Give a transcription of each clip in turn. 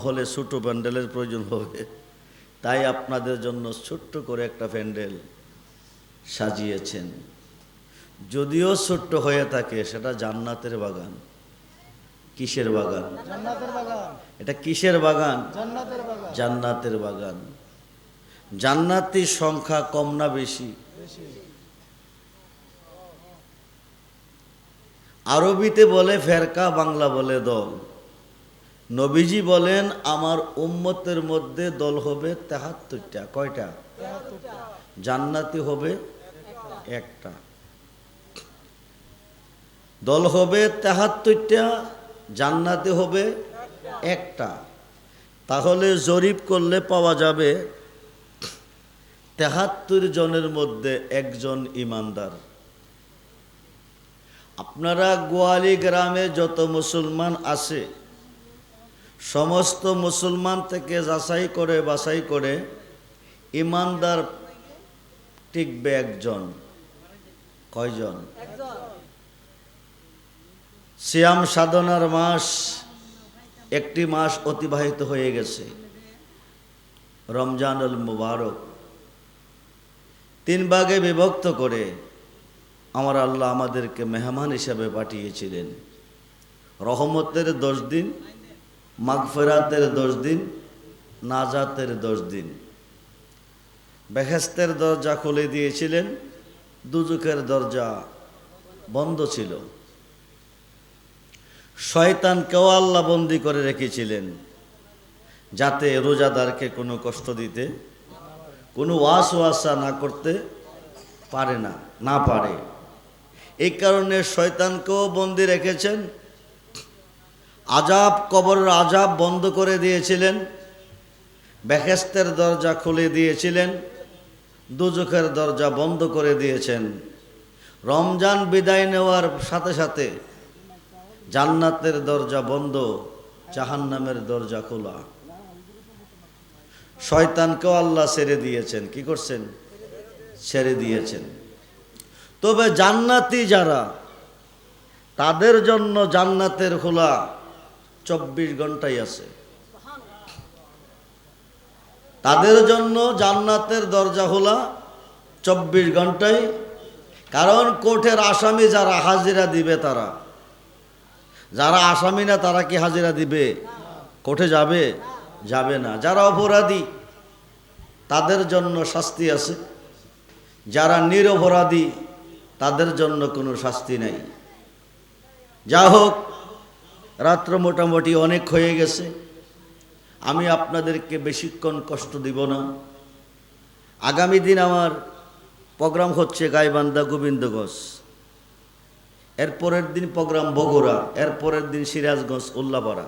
হলে ছোট প্যান্ডেলের প্রয়োজন হবে। তাই আপনাদের জন্য ছোট্ট করে একটা প্যান্ডেল সাজিয়েছেন। যদিও ছোট্ট হয়ে থাকে সেটা জান্নাতের বাগান। কিসের বাগান? এটা কিসের বাগান। জান্নাতের বাগান। জান্নাতের সংখ্যা কম না বেশি? বেশি। আরবিতে বলে ফেরকা বাংলা বলে দল। নবীজি বলেন, আমার উম্মতের মধ্যে দল হবে তেহাত্তরটা। কয়টা? জান্নাতি হবে একটা। দল হবে তেহাত্তরটা, জান্নাতি হবে একটা। তাহলে জরিপ করলে পাওয়া যাবে, তেহাত্তর জনের মধ্যে একজন ইমানদার। আপনারা গোয়ালি গ্রামে যত মুসলমান আছে সমস্ত মুসলমান থেকে যাচাই করে, বাছাই করে ইমানদার টিকবে একজন। কয়জন? সিয়াম সাধনার মাস একটি মাস অতিবাহিত হয়ে গেছে। রমজানুল মুবারক। তিন ভাগে বিভক্ত করে আমার আল্লাহ আমাদেরকে মেহমান হিসাবে পাঠিয়েছিলেন। রহমতের দশ দিন মাগফেরাতের দশ দিন, নাজাতের দশ দিন। বেহেস্তের দরজা খুলে দিয়েছিলেন দুজুকের দরজা বন্ধ ছিল। শয়তানকেও আল্লাহ বন্দি করে রেখেছিলেন, যাতে রোজাদারকে কোনো কষ্ট দিতে, কোনো ওয়াস ওয়াসা না করতে পারে না না পারে। এই কারণে শয়তানকেও বন্দি রেখেছেন আজাব কবরের আজাব বন্ধ করে দিয়েছিলেন বেহেস্তের দরজা খুলে দিয়েছিলেন, দুজখের দরজা বন্ধ করে দিয়েছেন। রমজান বিদায় নেওয়ার সাথে সাথে জান্নাতের দরজা বন্ধ, জাহান্নামের দরজা খোলা। শয়তানকেও আল্লাহ ছেড়ে দিয়েছেন। কি করছেন? ছেড়ে দিয়েছেন। তবে জান্নাতি যারা, তাদের জন্য জান্নাতের খোলা। চব্বিশ ঘন্টাই আছে। তাদের জন্য জান্নাতের দরজা খোলা চব্বিশ ঘন্টায় কারণ কোর্টের আসামি যারা হাজিরা দিবে তারা। যারা আসামি না, তারা কি হাজিরা দিবে? কোর্টে যাবে? যাবে না। যারা অপরাধী, তাদের জন্য শাস্তি আছে। যারা নিরপরাধী, তাদের জন্য কোনো শাস্তি নেই। যা হোক রাত্র মোটামুটি অনেক হয়ে গেছে। আমি আপনাদেরকে বেশিক্ষণ কষ্ট দিব না। আগামী দিন আমার প্রোগ্রাম হচ্ছে গাইবান্ধা গোবিন্দগঞ্জ এর পরের দিন প্রোগ্রাম বগুড়া, এর পরের দিন সিরাজগঞ্জ, উল্লাপাড়া।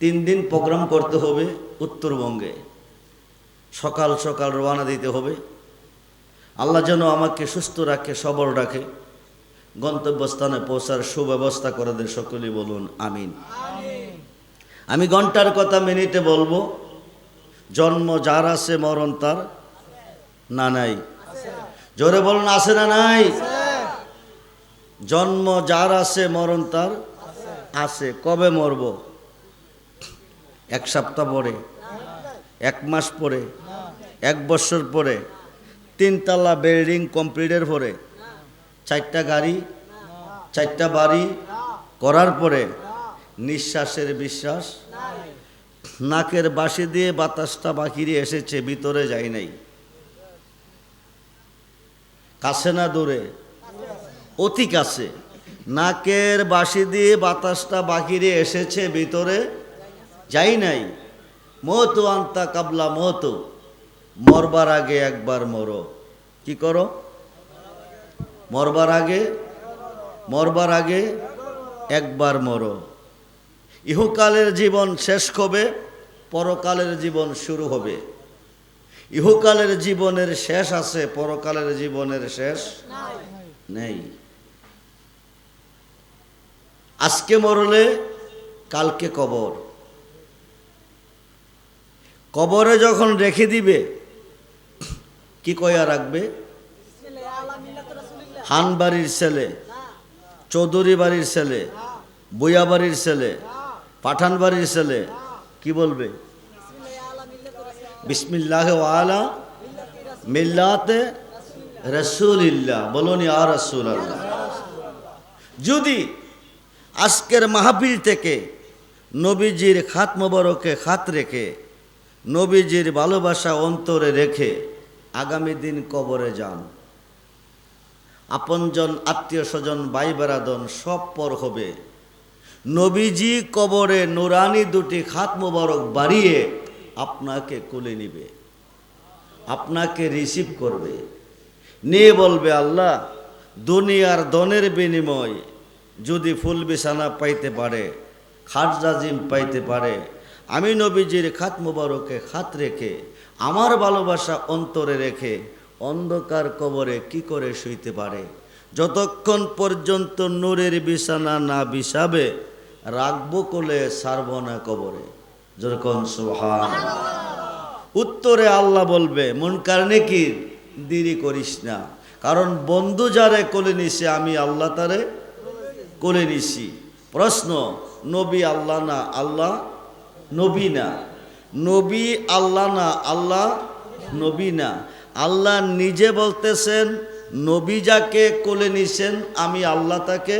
তিন দিন প্রোগ্রাম করতে হবে উত্তরবঙ্গে। সকাল সকাল রওনা দিতে হবে। আল্লাহ যেন আমাকে সুস্থ রাখে, সবল রাখে। গন্তব্যস্থানে পৌঁছার সুব্যবস্থা করে দেন সকলেই বলুন, আমিন। আমি ঘণ্টার কথা মিনিটে বলব, জন্ম যার আছে মরণ তার না নাই। জোরে বলুন, আছে না নাই? জন্ম যার আছে মরণ তার আছে। কবে মরব? এক সপ্তাহ পরে, এক মাস পরে, এক বছর পরে, তিনতলা বিল্ডিং কমপ্লিটের পরে চারটা গাড়ি, চারটা বাড়ি করার পরে নিঃশ্বাসের বিশ্বাস। নাকের বাসি দিয়ে বাতাসটা বাকিরে এসেছে, ভিতরে যায় নাই। কাছে না দূরে? অতি কাছে। নাকের বাসি দিয়ে বাতাসটা বাকিরে এসেছে, ভিতরে যাই নাই। মতো আন্তা কাবলা মতো, মরবার আগে একবার মরো। কি করো? মরবার আগে মরবার আগে একবার মরো। ইহকালের জীবন শেষ হবে পরকালের জীবন শুরু হবে। ইহকালের জীবনের শেষ আছে, পরকালের জীবনের শেষ নেই। আজকে মরলে কালকে কবর। কবরে যখন রেখে দিবে, কি কয়া রাখবে? হান বাড়ির ছেলে চৌধুরী বাড়ির ছেলে বইয়া বাড়ির ছেলে পাঠান বাড়ির ছেলে, কি বলবে? বিসমিল্লাহ আলা মিল্লাতে রসুলিল্লাহ। বলুন ইয়া রসুল আল্লাহ যদি আজকের মাহফিল থেকে নবীজির খাত মোবারকে খাত রেখে, নবীজির ভালোবাসা অন্তরে রেখে আগামী দিন কবরে যান। আপনজন আত্মীয় স্বজন ভাই বেড়াদন সব পর হবে। নবীজি কবরে নুরানি দুটি খাত মোবারক বাড়িয়ে আপনাকে কোলে নিবে, আপনাকে রিসিভ করবে। নিয়ে বলবে, আল্লাহ, দুনিয়ার দনের বিনিময় যদি ফুল বিছানা পাইতে পারে খাট জাজিম পাইতে পারে, আমি নবীজির খাত মুবারকে খাত রেখে, আমার ভালোবাসা অন্তরে রেখে অন্ধকার কবরে কি করে শুইতে পারে? যতক্ষণ পর্যন্ত নূরের বিছানা না বিছাবে, রাখব কোলে সারব না কবরে। যেরকম সোহান উত্তরে আল্লাহ বলবে মন কারণে কি দেরি করিস না। কারণ বন্ধু যারে কোলে নিছে, আমি আল্লাহ তারে কোলে নিছি। প্রশ্ন, নবী আল্লাহ না আল্লাহ নবী না? নবী আল্লাহ না আল্লাহ নবী না? আল্লাহ নিজে বলতেছেন, নবী যাকে কোলে নিছেন, আমি আল্লাহ তাকে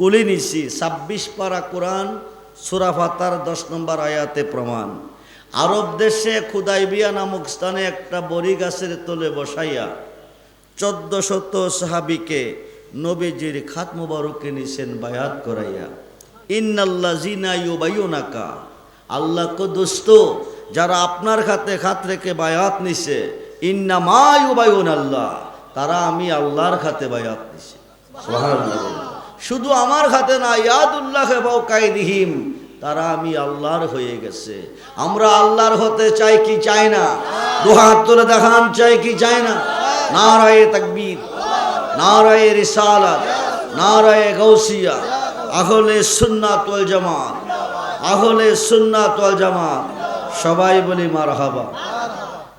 কোলে নিছি। ছাব্বিশ পারা কোরআন সুরাফাতার দশ নম্বর আয়াতে প্রমাণ। আরব দেশে খুদাইবিয়া নামক স্থানে একটা বড়ি গাছের তলে বসাইয়া চোদ্দ শত সাহাবিকে নবীজির খাত মুবারকে নিছেন বায়াত করাইয়া। ইন্নাল্লা জিনা ইউবাইনাকা আল্লাহ কো দোস্ত যারা আপনার খাতে খাত রেখে বায়াত নিছে ইন্না মা আল্লাহ তারা আমি আল্লাহর খাতে বায়াত সুবহানাল্লাহ। শুধু আমার খাতে না, ইয়াদুল্লাহ বাউ কায়দিহিম তারা আমি আল্লাহর হয়ে গেছে। আমরা আল্লাহর হতে চাই কি চাই না? দু হাত তুলে দেখান, চাই কি চাই না? নারায়ে তাকবীর, নারায়ে রিসালাত, নারায়ে গৌসিয়া আহলে সুন্নাত ওয়াল জামাত, আহলে সুন্নাত ওয়াল জামাত, সবাই বলি মারহাবা।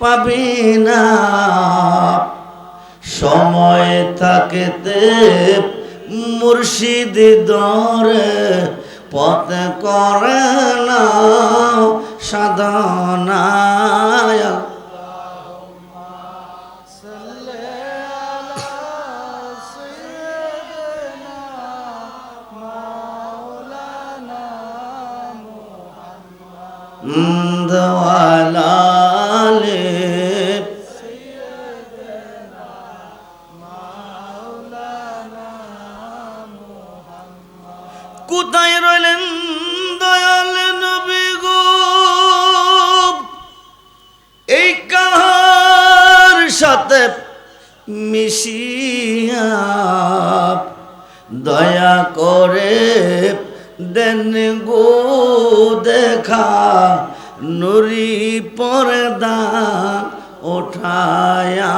পাবি না। সময় থাকেতে মুর্শিদ দরে পথ করে না সাধনায়। দোয়ালালে সাথে মিশিয়া দয়া করে দেন গো দেখা নুরি পর্দা ওঠায়া।